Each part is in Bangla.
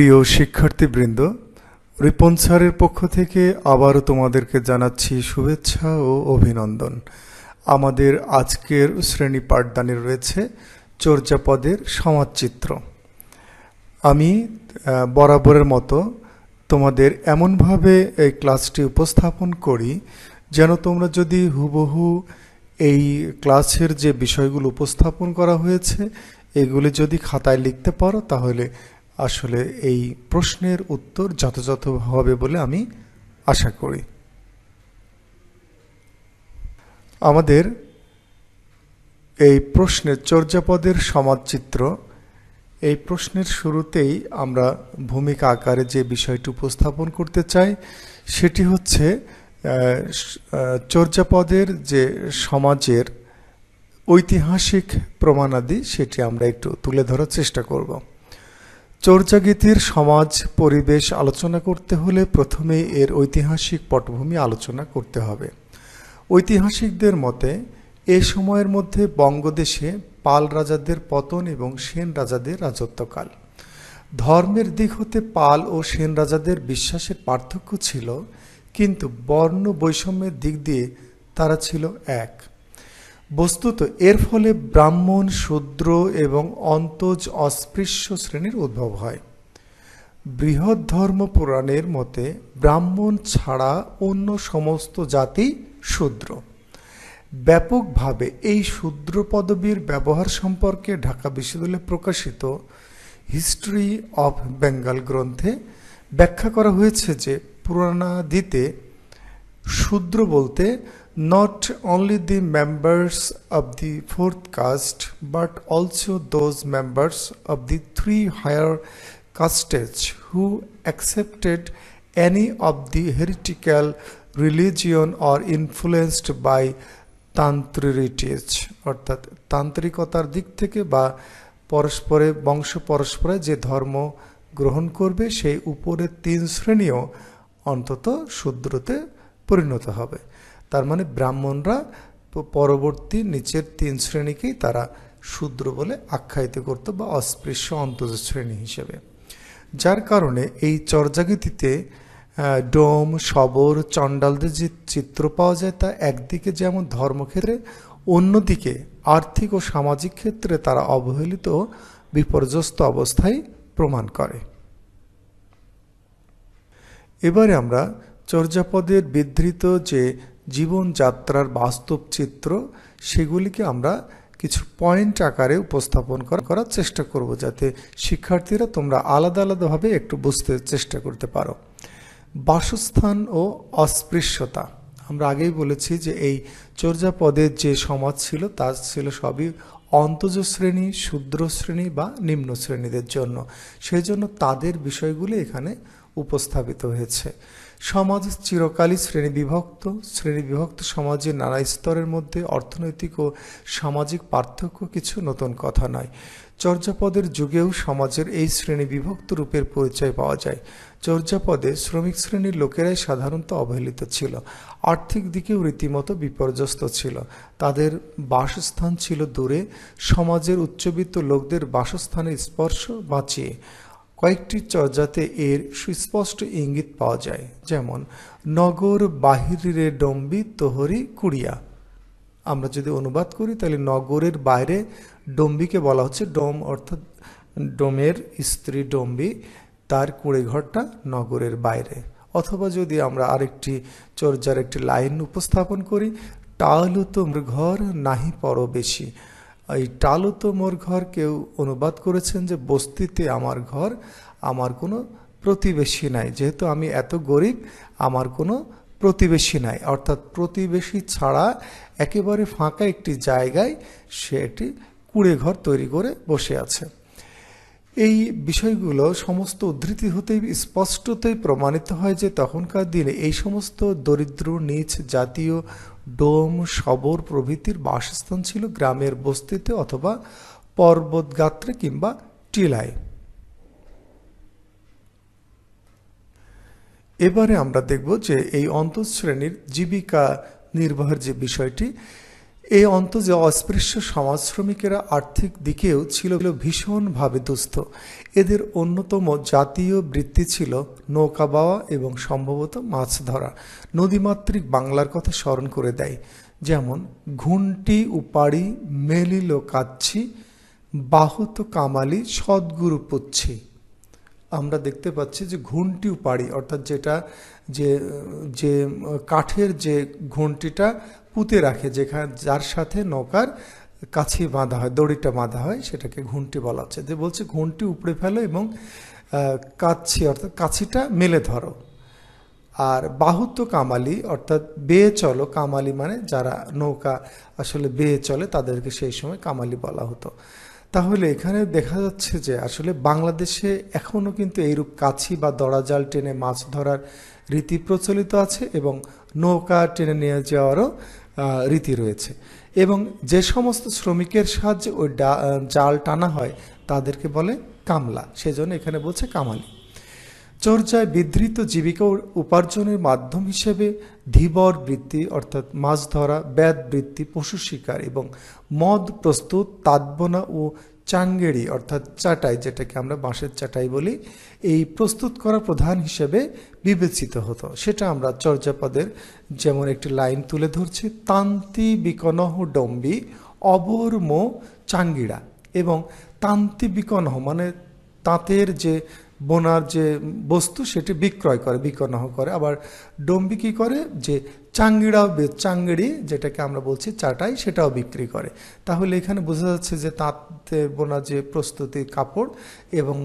প্রিয় শিক্ষার্থীবৃন্দ, রিপন স্যারের পক্ষ থেকে আবারও তোমাদেরকে জানাচ্ছি শুভেচ্ছা ও অভিনন্দন। আমাদের আজকের শ্রেণি পাঠদানে রয়েছে চর্যাপদের সমাজচিত্র। আমি বরাবরের মতো তোমাদের এমনভাবে এই ক্লাসটি উপস্থাপন করি যেন তোমরা যদি হুবহু এই ক্লাসের যে বিষয়গুলো উপস্থাপন করা হয়েছে, এগুলি যদি খাতায় লিখতে পারো, তাহলে আসলে এই প্রশ্নের উত্তর যথাযথ হবে বলে আমি আশা করি। আমাদের এই প্রশ্নের চর্যাপদের সমাজচিত্র, এই প্রশ্নের শুরুতেই আমরা ভূমিকা আকারে যে বিষয়টি উপস্থাপন করতে চাই, সেটি হচ্ছে চর্যাপদের যে সমাজের ঐতিহাসিক প্রমাণাদি, সেটি আমরা একটু তুলে ধরার চেষ্টা করব। চর্যাগীতির সমাজ, পরিবেশ আলোচনা করতে হলে প্রথমেই এর ঐতিহাসিক পটভূমি আলোচনা করতে হবে। ঐতিহাসিকদের মতে, এ সময়ের মধ্যে বঙ্গদেশে পাল রাজাদের পতন এবং সেন রাজাদের রাজত্বকাল। ধর্মের দিক হতে পাল ও সেন রাজাদের বিশ্বাসের পার্থক্য ছিল, কিন্তু বর্ণ বৈষম্যের দিক দিয়ে তারা ছিল এক। বস্তুত এর ফলে ব্রাহ্মণ, শূদ্র এবং অন্তজ অস্পৃশ্য শ্রেণির উদ্ভব হয়। বৃহৎ ধর্ম পুরাণের মতে ব্রাহ্মণ ছাড়া অন্য সমস্ত জাতি শূদ্র। ব্যাপকভাবে এই শূদ্র পদবীর ব্যবহার সম্পর্কে ঢাকা বিশ্ববিদ্যালয়ে প্রকাশিত হিস্ট্রি অফ বেঙ্গল গ্রন্থে ব্যাখ্যা করা হয়েছে যে পুরাণাদিতে শূদ্র বলতে not only the members of the fourth caste but also those members of the three higher castes who accepted any of the heretical religion or influenced by তান্ত্রিটিজ অর্থাৎ তান্ত্রিকতার দিক থেকে বা পরস্পরে, বংশ পরস্পরে যে ধর্ম গ্রহণ করবে, সেই উপরের তিন শ্রেণীও অন্তত শূদ্রতে পরিণত হবে। তার মানে ব্রাহ্মণরা পরবর্তী নিচের তিন শ্রেণীকেই তারা শূদ্র বলে আখ্যায়িত করত বা অস্পৃশ্য অন্তজ শ্রেণি হিসেবে। যার কারণে এই চর্যাগীতিতে ডোম শবর চণ্ডালদের যে চিত্র পাওয়া যায় তা একদিকে যেমন ধর্মক্ষেত্রে, অন্যদিকে আর্থিক ও সামাজিক ক্ষেত্রে তারা অবহেলিত বিপর্যস্ত অবস্থায় প্রমাণ করে। এবারে আমরা চর্যাপদের বিধৃত যে জীবনযাত্রার বাস্তব চিত্র, সেগুলিকে আমরা কিছু পয়েন্ট আকারে উপস্থাপন করার চেষ্টা করব যাতে শিক্ষার্থীরা তোমরা আলাদা আলাদাভাবে একটু বুঝতে চেষ্টা করতে পারো। বাসস্থান ও অস্পৃশ্যতা। আমরা আগেই বলেছি যে এই চর্যাপদের যে সমাজ ছিল, তা ছিল সবই অন্তজ শ্রেণি শূদ্র শ্রেণি বা নিম্ন শ্রেণীদের জন্য। সেই জন্য তাদের বিষয়গুলি এখানে উপস্থাপিত হয়েছে। সমাজ চিরকালই শ্রেণীবিভক্ত। শ্রেণীবিভক্ত সমাজের নানা স্তরের মধ্যে অর্থনৈতিক ও সামাজিক পার্থক্য কিছু নতুন কথা নয়। চর্যাপদের যুগেও সমাজের এই শ্রেণি বিভক্ত রূপের পরিচয় পাওয়া যায়। চর্যাপদে শ্রমিক শ্রেণির লোকেরাই সাধারণত অবহেলিত ছিল। আর্থিক দিকেও রীতিমতো বিপর্যস্ত ছিল। তাদের বাসস্থান ছিল দূরে। সমাজের উচ্চবিত্ত লোকদের বাসস্থানের স্পর্শ বাঁচিয়ে। কয়েকটি চর্যাতে এর সুস্পষ্ট ইঙ্গিত পাওয়া যায়। যেমন, নগর বাহিরে ডম্বি তোহরি কুড়িয়া। আমরা যদি অনুবাদ করি, তাহলে নগরের বাইরে ডম্বিকে বলা হচ্ছে ডোম, অর্থাৎ ডোমের স্ত্রী ডম্বি তার কুড়ে ঘরটা নগরের বাইরে। অথবা যদি আমরা আরেকটি চর্যার একটি লাইন উপস্থাপন করি, টালু তো মোর ঘর নাহি পর বেশি। এই টালু তো মোর ঘর, কেউ অনুবাদ করেছেন যে বস্তিতে আমার ঘর, আমার কোনো প্রতিবেশী নাই। যেহেতু আমি এত গরিব, আমার কোনো প্রতিবেশী নাই। অর্থাৎ প্রতিবেশী ছাড়া একেবারে ফাঁকা একটি জায়গায় সে একটি কুড়ে ঘর তৈরি করে বসে আছে। এই বিষয়গুলো সমস্ত উদ্ধৃতি হতেই, স্পষ্টতই প্রমাণিত হয় যে তখনকার দিনে এই সমস্ত দরিদ্র, নিচ জাতীয় ডোম শবর প্রভৃতির বাসস্থান ছিল গ্রামের বস্তিতে অথবা পর্বতগাত্রে কিংবা টিলায়। এবারে আমরা দেখব যে এই অন্তঃশ্রেণীর জীবিকা নির্বাহের যে বিষয়টি এই অন্তজে অস্পৃশ্য সমাজ শ্রমিকেরা আর্থিক দিকেও ছিল ভীষণভাবে দুস্থ। এদের অন্যতম জাতীয় বৃত্তি ছিল নৌকা বাওয়া এবং সম্ভবত মাছ ধরা। নদীমাতৃক বাংলার কথা স্মরণ করে দেয়, যেমন ঘুন্টি উপাড়ি মেলিল কাচ্ছি, বাহুত কামালি সদ্গুরু পুচ্ছি। আমরা দেখতে পাচ্ছি যে ঘুন্টি উপাড়ি অর্থাৎ যেটা, যে যে, কাঠের যে ঘুন্টিটা পুঁতে রাখে, যেখানে, যার সাথে নৌকার কাছি বাঁধা হয়, দড়িটা বাঁধা হয়, সেটাকে ঘুন্টি বলা হচ্ছে। যে বলছে ঘুন্টি উপড়ে ফেলো এবং কাছি, অর্থাৎ কাছিটা মেলে ধরো। আর বাহুত্ব কামালি, অর্থাৎ বেয়ে চলো, কামালি মানে যারা নৌকা আসলে বেয়ে চলে, তাদেরকে সেই সময় কামালি বলা হতো। তাহলে এখানে দেখা যাচ্ছে যে আসলে বাংলাদেশে এখনও কিন্তু এইরূপ কাছি বা দরাজাল টেনে মাছ ধরার রীতি প্রচলিত আছে এবং নৌকা টেনে নিয়ে যাওয়ারও রীতি রয়েছে। এবং যে সমস্ত শ্রমিকের সাহায্যে ওই জাল টানা হয়, তাদেরকে বলে কামলা। সেজন্য এখানে বলছে কামালি। চর্যায় বিধৃত জীবিকা উপার্জনের মাধ্যম হিসেবে ধীবর বৃত্তি, অর্থাৎ মাছ ধরা ব্যাদ বৃত্তি, পশু শিকার এবং মদ প্রস্তুত তাদবনা ও চাঙ্গেড়ি অর্থাৎ চাটাই, যেটাকে আমরা বাঁশের চাটাই বলি, এই প্রস্তুত করা প্রধান হিসেবে বিবেচিত হতো। সেটা আমরা চর্যাপদের যেমন একটি লাইন তুলে ধরছি, তান্তি বিকনহ ডম্বি অবর্ম চাঙ্গিড়া এবং তান্তি বিকনহ মানে তাঁতের যে বোনার যে বস্তু সেটি বিক্রয় করে বিকনহ করে। আবার ডম্বি কী করে? যে চাঙ্গিড়াও চাঙ্গিড়ি যেটাকে আমরা বলছি, চাটাই সেটাও বিক্রি করে। তাহলে এখানে বোঝা যাচ্ছে যে তাঁতে বোনা যে প্রস্তুতি কাপড় এবং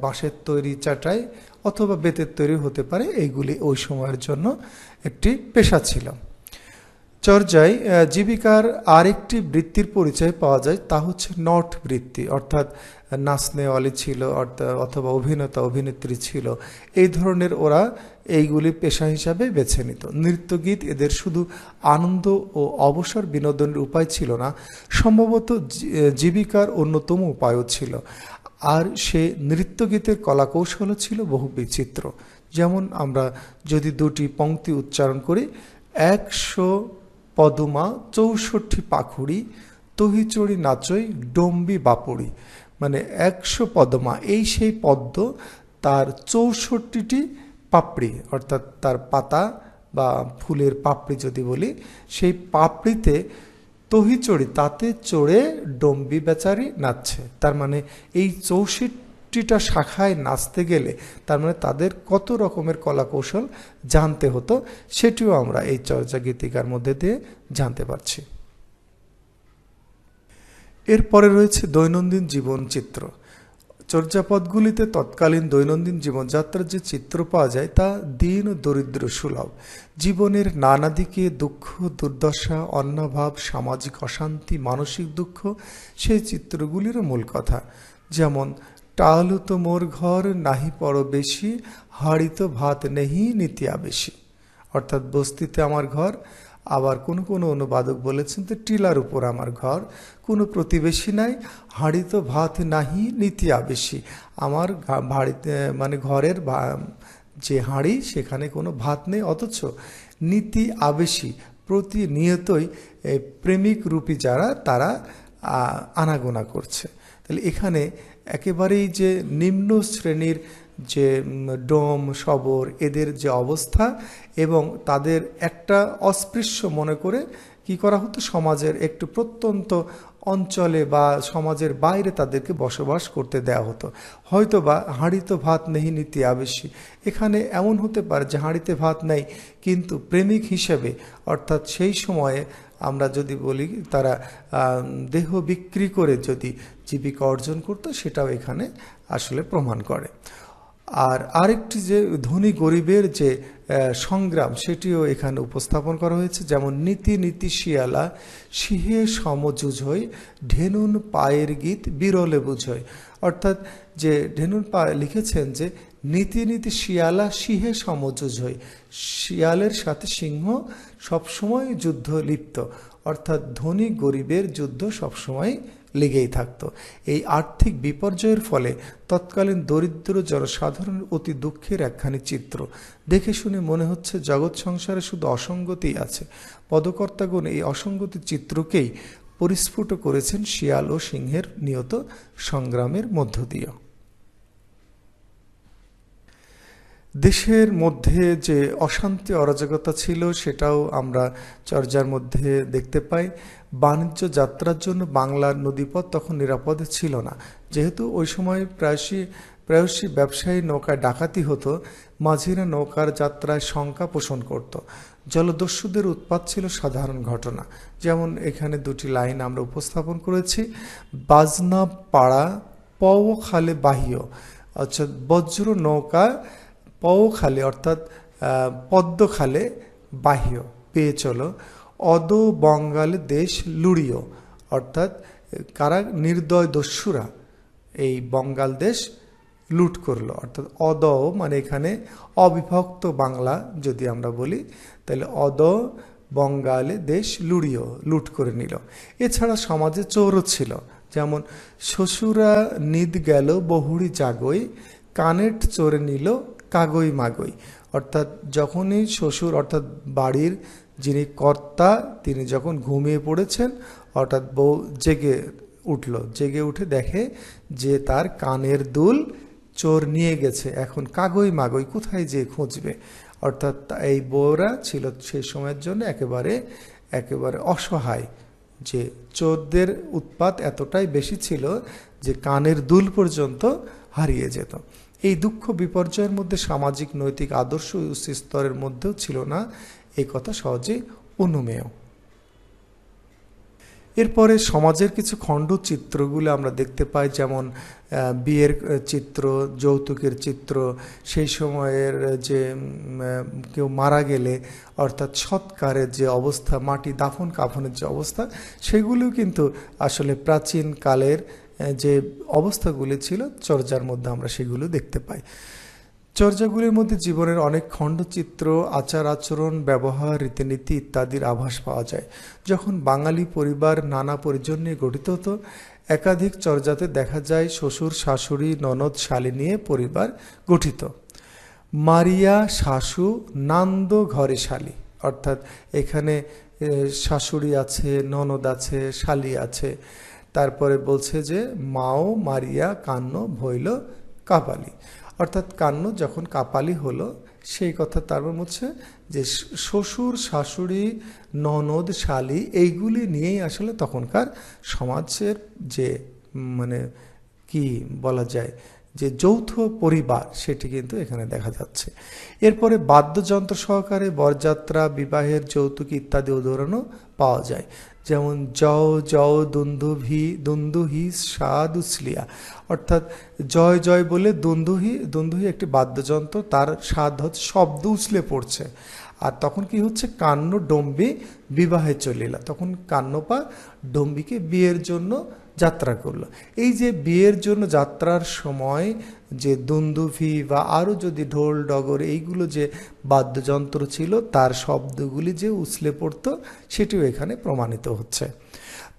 বাঁশের তৈরি চাটাই অথবা বেতের তৈরি হতে পারে, এইগুলি ওই সময়ের জন্য একটি পেশা ছিল। চর্যায় জীবিকার আরেকটি বৃত্তির পরিচয় পাওয়া যায়, তা হচ্ছে নট বৃত্তি। অর্থাৎ নাচনেওয়ালি ছিল অথবা অভিনেতা, অভিনেত্রী ছিল, এই ধরনের ওরা এইগুলি পেশা হিসাবে বেছে নিত। নৃত্যগীত এদের শুধু আনন্দ ও অবসর বিনোদনের উপায় ছিল না, সম্ভবত জীবিকার অন্যতম উপায়ও ছিল। আর সে নৃত্যগীতের কলাকৌশলও ছিল বহু বিচিত্র। যেমন আমরা যদি দুটি পংক্তি উচ্চারণ করি, একশো পদমা, চৌষট্টি পাখুড়ি, তহিচড়ি নাচই, ডম্বি বাপুড়ি। মানে একশো পদমা, এই সেই পদ্ম তার চৌষট্টিটি পাপড়ি, অর্থাৎ তার পাতা বা ফুলের পাপড়ি যদি বলি, সেই পাপড়িতে তহি চড়ি, তাতে চড়ে ডম্বি বেচারি নাচছে। তার মানে এই চৌষট্টিটা শাখায় নাচতে গেলে তার মানে তাদের কত রকমের কলা কৌশল জানতে হতো, সেটিও আমরা এই চর্চা গীতিকার মধ্যে দিয়ে জানতে পারছি। এরপরে রয়েছে দৈনন্দিন জীবন চিত্র। চর্যাপদগুলিতে তৎকালীন দৈনন্দিন জীবনযাত্রার যে চিত্র পাওয়া যায় তা দিন দরিদ্র সুলভ। জীবনের নানা দিকে দুঃখ, দুর্দশা, অন্নভাব, সামাজিক অশান্তি, মানসিক দুঃখ, সেই চিত্রগুলিরও মূল কথা। যেমন, টালু তো মোর ঘর, নাহি পর বেশি হাড়িত ভাত নেহি, নিতিয়া বেশি। অর্থাৎ বস্তিতে আমার ঘর আবার কোনো কোনো অনুবাদক বলেছেন তো টিলার উপর আমার ঘর, কোনো প্রতিবেশী নাই, হাঁড়ি তো ভাত নাহি, নীতি আবেশি। আমার বাড়িতে মানে ঘরের যে হাঁড়ি, সেখানে কোনো ভাত নেই, অথচ নীতি আবেশি। প্রতিনিয়তই প্রেমিক রূপী যারা, তারা আনাগোনা করছে। তাহলে এখানে একেবারেই যে নিম্ন শ্রেণির যে ডোম সবর এদের যে অবস্থা এবং তাদের একটা অস্পৃশ্য মনে করে কি করা হতো? সমাজের একটু প্রত্যন্ত অঞ্চলে বা সমাজের বাইরে তাদেরকে বসবাস করতে দেওয়া হতো। হয়তো বা হাঁড়িতে ভাত নেই নীতি আবেশী। এখানে এমন হতে পারে যে হাঁড়িতে ভাত নেই, কিন্তু প্রেমিক হিসেবে, অর্থাৎ সেই সময়ে আমরা যদি বলি তারা দেহ বিক্রি করে যদি জীবিকা অর্জন করতো, সেটাও এখানে আসলে প্রমাণ করে। আর আরেকটি যে ধনী গরিবের যে সংগ্রাম, সেটিও এখানে উপস্থাপন করা হয়েছে। যেমন নীতি নীতি শিয়ালা, সিহে সমযুজ হই ঢেনুন পায়ের গীত বিরলে বুঝই। অর্থাৎ যে ঢেনুন পা লিখেছেন যে, নীতি নীতি শিয়ালা, সিহে সমযুজ হই শিয়ালের সাথে সিংহ সবসময় যুদ্ধ লিপ্ত। অর্থাৎ ধনী গরিবের যুদ্ধ সবসময় লেগেই থাকতো। এই আর্থিক বিপর্যয়ের ফলে তৎকালীন দরিদ্র জনসাধারণের অতি দুঃখের একখানি চিত্র। দেখে শুনে মনে হচ্ছে জগৎ সংসারে শুধু অসঙ্গতি আছে। পদকর্তাগণ এই অসঙ্গতি চিত্রকেই পরিস্ফুট করেছেন শিয়াল ও সিংহের নিয়ত সংগ্রামের মধ্য দিয়ে দেশের মধ্যে যে অশান্তি অরাজকতা ছিল, সেটাও আমরা চর্যার মধ্যে দেখতে পাই। বাণিজ্য যাত্রার জন্য বাংলার নদীপথ তখন নিরাপদে ছিল না। যেহেতু ওই সময় প্রায়শই প্রায়শই ব্যবসায়ী নৌকায় ডাকাতি হতো, মাঝিরা নৌকার যাত্রায় শঙ্কা পোষণ করত। জলদস্যুদের উৎপাত ছিল সাধারণ ঘটনা। যেমন এখানে দুটি লাইন আমরা উপস্থাপন করেছি, বাজনা পাড়া পও খালে বাহিও। অর্থাৎ বজ্র নৌকা পও খালে অর্থাৎ পদ্ম খালে বাহ্য পেয়ে চলো। অদ বঙ্গাল দেশ লুড়িও, অর্থাৎ কারা নির্দয় দস্যুরা এই বঙ্গাল দেশ লুট করল। অর্থাৎ অদ মানে এখানে অবিভক্ত বাংলা যদি আমরা বলি, তাহলে অদ বঙ্গালে দেশ লুড়িও লুট করে নিল। এছাড়া সমাজে চোরও ছিল, যেমন শ্বশুরা নিদ গেল বহুড়ি জাগই, কানেট চোরে নিল কাগই মাগই। অর্থাৎ যখনই শ্বশুর, অর্থাৎ বাড়ির যিনি কর্তা, তিনি যখন ঘুমিয়ে পড়েছেন অর্থাৎ বউ জেগে উঠল। জেগে উঠে দেখে যে তার কানের দুল চোর নিয়ে গেছে। এখন কাগই মাগই, কোথায় যে খুঁজবে? অর্থাৎ এই বউরা ছিল সেই সময়ের জন্য একেবারে একেবারে অসহায়। যে চোরদের উৎপাত এতটাই বেশি ছিল যে কানের দুল পর্যন্ত হারিয়ে যেত। এই দুঃখ বিপর্যয়ের মধ্যে সামাজিক, নৈতিক আদর্শ স্তরের মধ্যেও ছিল না। এই কথা সহজেই অনুমেয়। এরপরে সমাজের কিছু খণ্ড চিত্রগুলো আমরা দেখতে পাই, যেমন বিয়ের চিত্র, যৌতুকের চিত্র, সেই সময়ের যে কেউ মারা গেলে, অর্থাৎ সৎকারের যে অবস্থা, মাটি দাফন কাফনের যে অবস্থা সেগুলিও কিন্তু আসলে প্রাচীন কালের যে অবস্থাগুলি ছিল, চর্যার মধ্যে আমরা সেগুলো দেখতে পাই। চর্যাগুলির মধ্যে জীবনের অনেক খণ্ডচিত্র, আচার আচরণ, ব্যবহার, রীতিনীতি ইত্যাদির আভাস পাওয়া যায়। যখন বাঙালি পরিবার নানা পরিজন নিয়ে গঠিত হতো, একাধিক চর্যাতে দেখা যায় শ্বশুর, শাশুড়ি, ননদ, শালী নিয়ে পরিবার গঠিত। মারিয়া, শাশু, নান্দ ঘরে শালী। অর্থাৎ এখানে শাশুড়ি আছে, ননদ আছে, শালী আছে। তারপরে বলছে যে, মাও মারিয়া, কান্ন, ভৈল, কাপালি। অর্থাৎ কান্ন যখন কাপালি হলো, সেই কথা তার হচ্ছে যে শ্বশুর, শাশুড়ি, ননদ, শালি এইগুলি নিয়েই আসলে তখনকার সমাজের যে মানে কি বলা যায় যে যৌথ পরিবার সেটি কিন্তু এখানে দেখা যাচ্ছে। এরপরে বাদ্যযন্ত্র সহকারে বরযাত্রা, বিবাহের যৌতুক ইত্যাদি উদাহরণও পাওয়া যায়। যেমন জও জও দুন্দুভি দুন্দুহি স্বাদ উসলিয়া অর্থাৎ জয় জয় বলে দুন্দুহি দুন্দুহি একটি বাদ্যযন্ত্র, তার স্বাদ হচ্ছে শব্দ উছলে পড়ছে। আর তখন কি হচ্ছে? কান্ন ডম্বি বিবাহে চলিলা তখন কান্নপা ডম্বিকে বিয়ের জন্য যাত্রা করল। এই যে বিয়ের জন্য যাত্রার সময় যে দুন্দুভি বা আরও যদি ঢোল, ডগর এইগুলো যে বাদ্যযন্ত্র ছিল, তার শব্দগুলি যে উছলে পড়তো, সেটিও এখানে প্রমাণিত হচ্ছে।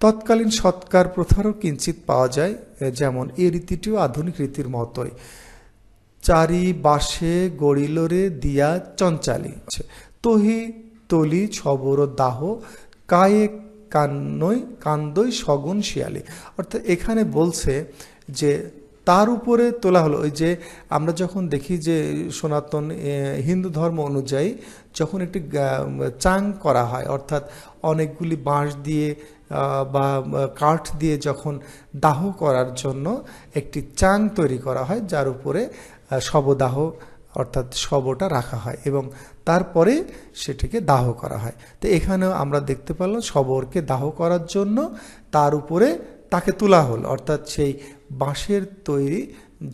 তৎকালীন সৎকার প্রথারও কিঞ্চিত পাওয়া যায়, যেমন এই রীতিটিও আধুনিক রীতির মতোই। চারি বাসে গড়িলরে দিয়া চঞ্চালি। তহি, তলি, ছবর, দাহ, কায়ে কান্নই, কান্দই সগুন শিয়ালি। অর্থাৎ এখানে বলছে যে তার উপরে তোলা হলো, ওই যে আমরা যখন দেখি যে সনাতন হিন্দু ধর্ম অনুযায়ী যখন একটি চাং করা হয়, অর্থাৎ অনেকগুলি বাঁশ দিয়ে বা কাঠ দিয়ে যখন দাহ করার জন্য একটি চাং তৈরি করা হয়, যার উপরে শবদাহ, অর্থাৎ শবটা রাখা হয় এবং তারপরে সেটিকে দাহ করা হয়। তো এখানেও আমরা দেখতে পেলাম শবরকে দাহ করার জন্য তার উপরে তাকে তোলা হলো। অর্থাৎ সেই বাঁশের তৈরি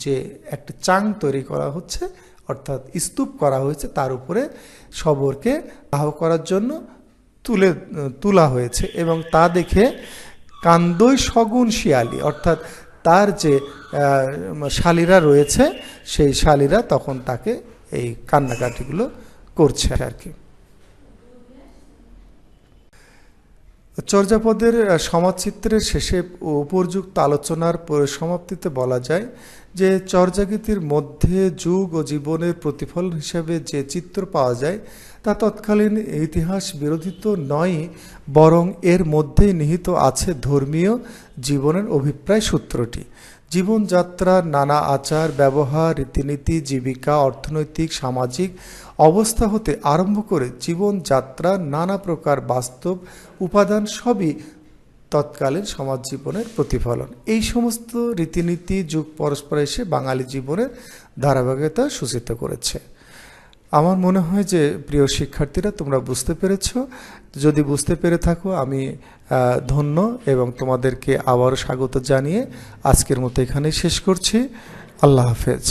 যে একটা চাং তৈরি করা হচ্ছে, অর্থাৎ স্তূপ করা হয়েছে, তার উপরে শবরকে দাহ করার জন্য তুলে, তোলা হয়েছে এবং তা দেখে কান্দই সগুন শিয়ালি, অর্থাৎ তার যে শালিরা রয়েছে, সেই শালিরা তখন তাকে এই কান্নাকাটিগুলো করছে আর কি। চর্যাপদের সমাজচিত্রের শেষে উপর্যুক্ত আলোচনার সমাপ্তিতে বলা যায় যে চর্যাগীতির মধ্যে যুগ ও জীবনের প্রতিফলন হিসাবে যে চিত্র পাওয়া যায় তা তৎকালীন ইতিহাস বিরোধী তো নয়ই বরং এর মধ্যেই নিহিত আছে ধর্মীয় জীবনের অভিপ্রায় সূত্রটি। জীবনযাত্রার নানা আচার, ব্যবহার, রীতিনীতি, জীবিকা, অর্থনৈতিক, সামাজিক অবস্থা হতে আরম্ভ করে জীবনযাত্রার নানা প্রকার বাস্তব উপাদান সবই তৎকালীন সমাজ জীবনের প্রতিফলন। এই সমস্ত রীতিনীতি যুগ পরস্পর এসে বাঙালি জীবনের ধারাবাহিকতা সূচিত করেছে। আমার মনে হয় যে প্রিয় শিক্ষার্থীরা, তোমরা বুঝতে পেরেছ। যদি বুঝতে পেরে থাকো, আমি ধন্য এবং তোমাদেরকে আবারও স্বাগত জানিয়ে আজকের মতো এখানেই শেষ করছি। আল্লাহ হাফেজ।